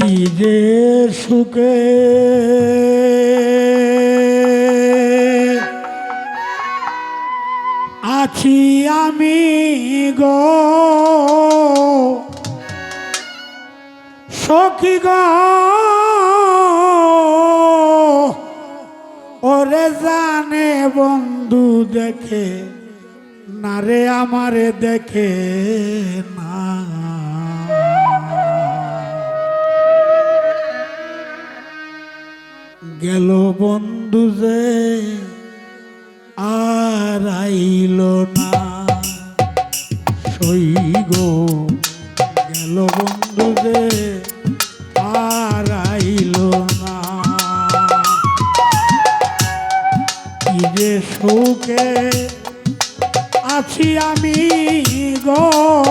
কি সুখে। আছি আমি গো। সখী গো। ওরে জানে বন্ধু দেখে, না রে আমারে দেখে না। গেল বন্ধু যে, আর আইল না। সই গেল বন্ধু যে, আর আইল না। কি যে সুখে আছি আমি গো।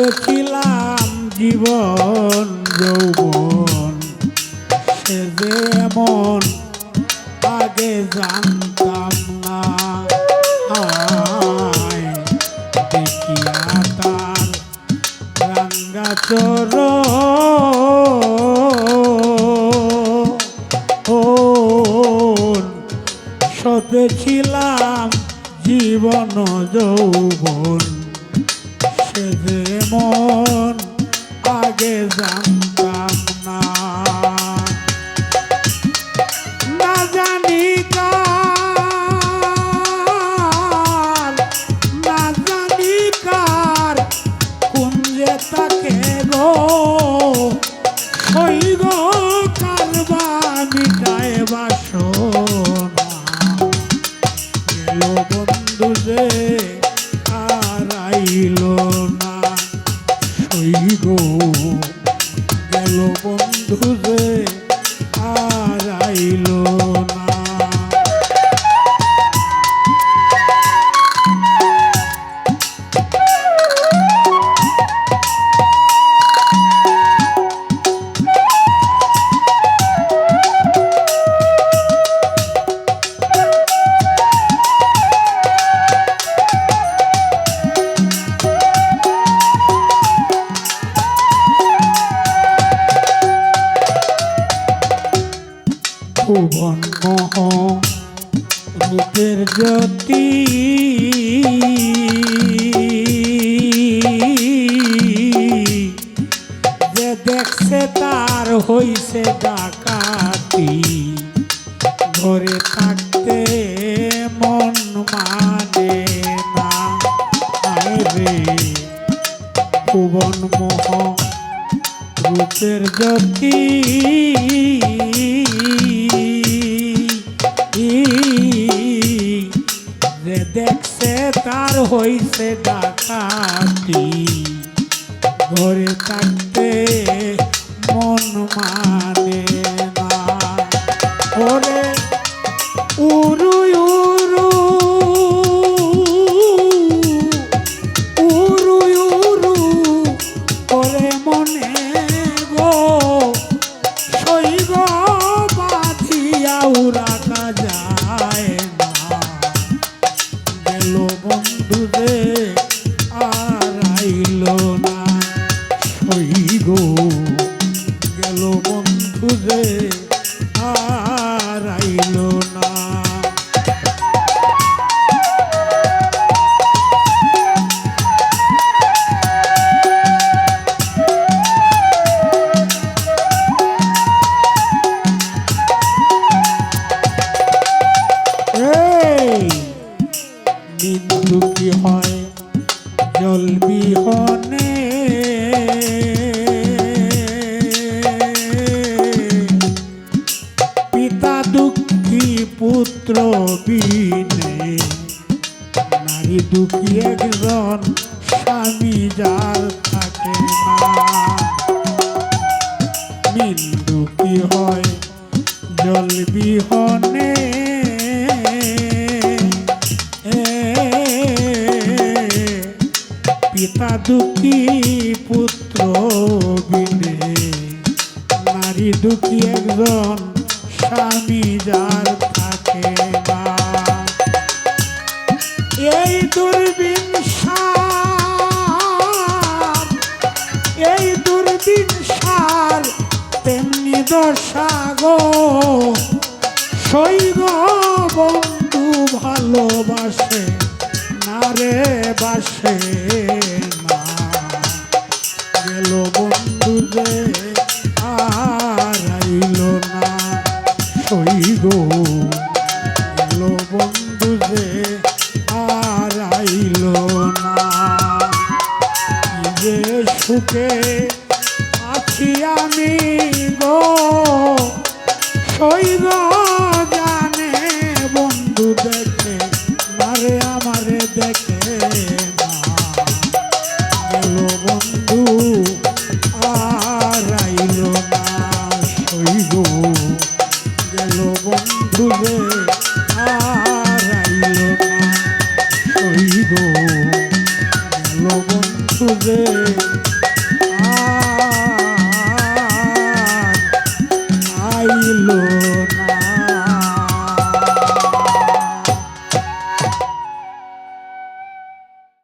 সপেছিলাম জীবন, যৌবন। সে যে আগে জানতাম না দেখিয়া তার রাঙ্গা চর। সপেছিলাম জীবন যৌবন। সে যে মন আগে জানতাম না। না জানি কার, না জানি কার, কোন যে তাকে গো। ওই গো কারবা মিটায় বাসনা। বন্ধু যে রূপের জ্যোতি। যে দেখছে তার হইছে ডাকাতি। ঘরে থাকতে মন মানে না। রে ভুবন মোহ রূপের জ্যোতি। হইছে ডাকাতি। ঘরে থাকতে মন মানে না। ওরে রে আর পুত্র বিনে নারী দুঃখী একজন, স্বামী যার থাকে না মিল হয় জল বিহনে। পিতা দুঃখী পুত্র বিনে নারী দুঃখী একজন, স্বামী যার এই দুর্বিন সার এই দুর্বিন সার তেমনি দশা গো। বন্ধু ভালোবাসে না রে বাসে? যে সুখে আছি আমি গো শৈব সুরে